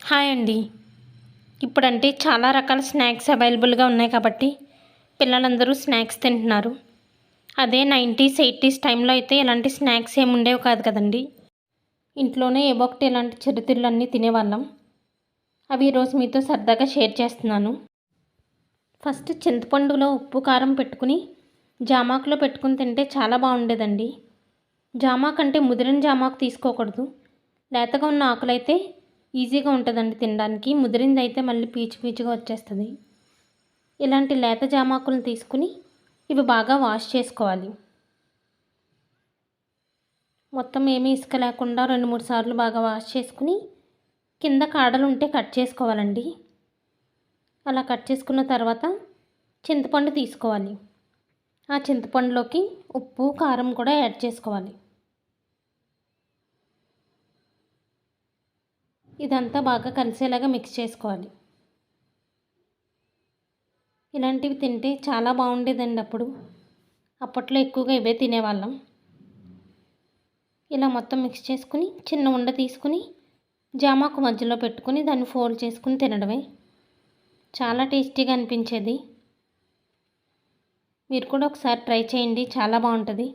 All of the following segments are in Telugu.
హాయ్ అండి. ఇప్పుడంటే చాలా రకాల స్నాక్స్ అవైలబుల్గా ఉన్నాయి కాబట్టి పిల్లలందరూ స్నాక్స్ తింటున్నారు. అదే నైంటీస్ ఎయిటీస్ టైంలో అయితే ఇలాంటి స్నాక్స్ ఏమి ఉండేవి కాదు కదండి. ఇంట్లోనే ఏవో ఒకటి ఇలాంటి చిరుతిళ్ళు అన్నీ తినేవాళ్ళం. అవి ఈరోజు మీతో సరదాగా షేర్ చేస్తున్నాను. ఫస్ట్ చింతపండులో ఉప్పు కారం పెట్టుకుని జామాకులో పెట్టుకుని తింటే చాలా బాగుండేదండి. జామాకు అంటే ముదిరిన జామాకు తీసుకోకూడదు. లేతగా ఉన్న ఆకులైతే ఈజీగా ఉంటుందండి తినడానికి. ముదిరింది అయితే మళ్ళీ పీచు పీచుగా వచ్చేస్తుంది. ఇలాంటి లేత జామాకులను తీసుకుని ఇవి బాగా వాష్ చేసుకోవాలి. మొత్తం ఏమీ ఇసుక లేకుండా రెండు మూడు సార్లు బాగా వాష్ చేసుకుని కింద కాడలు ఉంటే కట్ చేసుకోవాలండి. అలా కట్ చేసుకున్న తర్వాత చింతపండు తీసుకోవాలి. ఆ చింతపండులోకి ఉప్పు కారం కూడా యాడ్ చేసుకోవాలి. ఇదంతా బాగా కలిసేలాగా మిక్స్ చేసుకోవాలి. ఇలాంటివి తింటే చాలా బాగుండేదండి అప్పుడు. అప్పట్లో ఎక్కువగా ఇవే తినేవాళ్ళం. ఇలా మొత్తం మిక్స్ చేసుకుని చిన్న ఉండ తీసుకుని జామాకు మధ్యలో పెట్టుకుని దాన్ని ఫోల్డ్ చేసుకుని తినడమే. చాలా టేస్టీగా అనిపించేది. మీరు కూడా ఒకసారి ట్రై చేయండి చాలా బాగుంటుంది.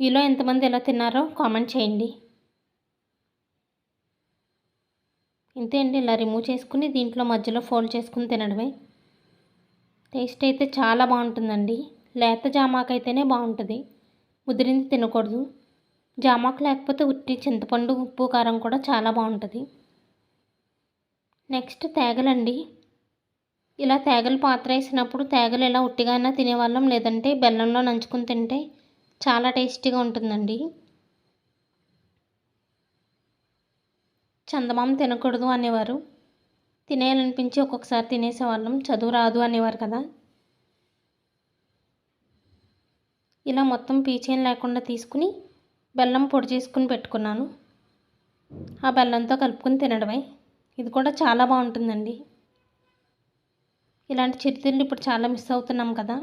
మీలో ఎంతమంది ఎలా తిన్నారో కామెంట్ చేయండి. ఇంతే అండి ఇలా రిమూవ్ చేసుకుని దీంట్లో మధ్యలో ఫోల్డ్ చేసుకుని తినడమే. టేస్ట్ అయితే చాలా బాగుంటుందండి. లేత జామాకు అయితేనే బాగుంటుంది. ముదిరింది తినకూడదు. జామాకు లేకపోతే ఉట్టి చింతపండు ఉప్పు కారం కూడా చాలా బాగుంటుంది. నెక్స్ట్ తేగలండి. ఇలా తేగలు పాత్ర వేసినప్పుడు తేగలు ఇలా ఉట్టిగా అయినా తినేవాళ్ళం లేదంటే బెల్లంలో నంచుకుని తింటే చాలా టేస్టీగా ఉంటుందండి. చందమామ తినకూడదు అనేవారు. తినేయాలనిపించి ఒక్కొక్కసారి తినేసేవాళ్ళం. చదువు రాదు అనేవారు కదా. ఇలా మొత్తం పీచేం లేకుండా తీసుకుని బెల్లం పొడి చేసుకుని పెట్టుకున్నాను. ఆ బెల్లంతో కలుపుకొని తినడమే. ఇది కూడా చాలా బాగుంటుందండి. ఇలాంటి చిరుతిళ్ళు ఇప్పుడు చాలా మిస్ అవుతున్నాం కదా.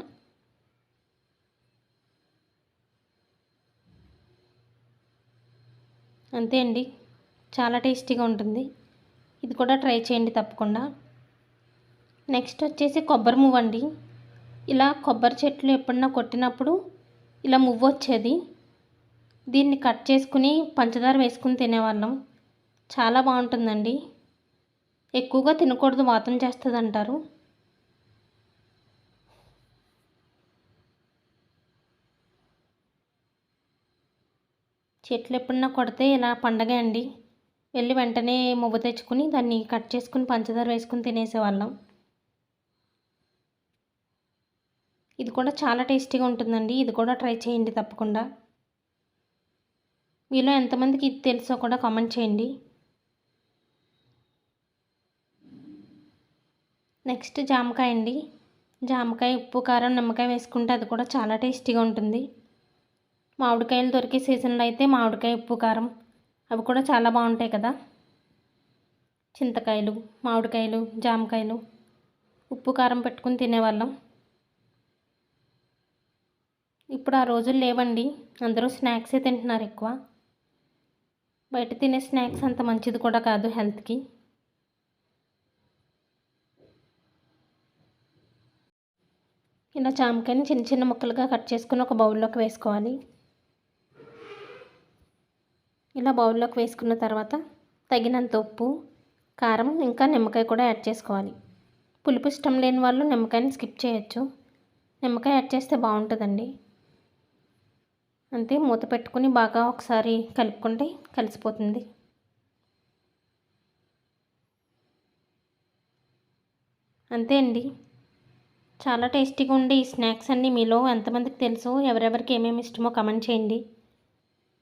అంతే అండి. చాలా టేస్టీగా ఉంటుంది. ఇది కూడా ట్రై చేయండి తప్పకుండా. నెక్స్ట్ వచ్చేసి కొబ్బరి మువ్వ అండి. ఇలా కొబ్బరి చెట్లు ఎప్పుడన్నా కొట్టినప్పుడు ఇలా మువ్వ వచ్చేది. దీన్ని కట్ చేసుకుని పంచదార వేసుకుని తినేవాళ్ళం. చాలా బాగుంటుందండి. ఎక్కువగా తినకూడదు వాతం చేస్తుంది అంటారు చెట్లు ఎప్పుడన్నా కొడితే ఇలా పండగ అండి. వెళ్ళి వెంటనే మువ్వ తెచ్చుకుని దాన్ని కట్ చేసుకుని పంచదార వేసుకుని తినేసేవాళ్ళం. ఇది కూడా చాలా టేస్టీగా ఉంటుందండి. ఇది కూడా ట్రై చేయండి తప్పకుండా. మీలో ఎంతమందికి ఇది తెలుసో కూడా కామెంట్ చేయండి. నెక్స్ట్ జామకాయ అండి. జామకాయ ఉప్పు కారం నిమ్మకాయ వేసుకుంటే అది కూడా చాలా టేస్టీగా ఉంటుంది. మామిడికాయలు దొరికే సీజన్లో అయితే మామిడికాయ ఉప్పు కారం అవి కూడా చాలా బాగుంటాయి కదా. చింతకాయలు మామిడికాయలు జామకాయలు ఉప్పు కారం పెట్టుకుని తినేవాళ్ళం. ఇప్పుడు ఆ రోజులు లేవండి. అందరూ స్నాక్సే తింటున్నారు ఎక్కువ. బయట తినే స్నాక్స్ అంత మంచిది కూడా కాదు హెల్త్కి. ఇలా జామకాయని చిన్న చిన్న ముక్కలుగా కట్ చేసుకుని ఒక బౌల్లోకి వేసుకోవాలి. ఇలా బౌల్లోకి వేసుకున్న తర్వాత తగినంత ఉప్పు కారం ఇంకా నిమ్మకాయ కూడా యాడ్ చేసుకోవాలి. పులుపు ఇష్టం లేని వాళ్ళు నిమ్మకాయని స్కిప్ చేయొచ్చు. నిమ్మకాయ యాడ్ చేస్తే బాగుంటుందండి. అంతే మూత పెట్టుకుని బాగా ఒకసారి కలుపుకుంటే కలిసిపోతుంది. అంతే అండి. చాలా టేస్టీగా ఉండే ఈ స్నాక్స్ అన్నీ మీలో ఎంతమందికి తెలుసు ఎవరెవరికి ఏమేమి ఇష్టమో కమెంట్ చేయండి.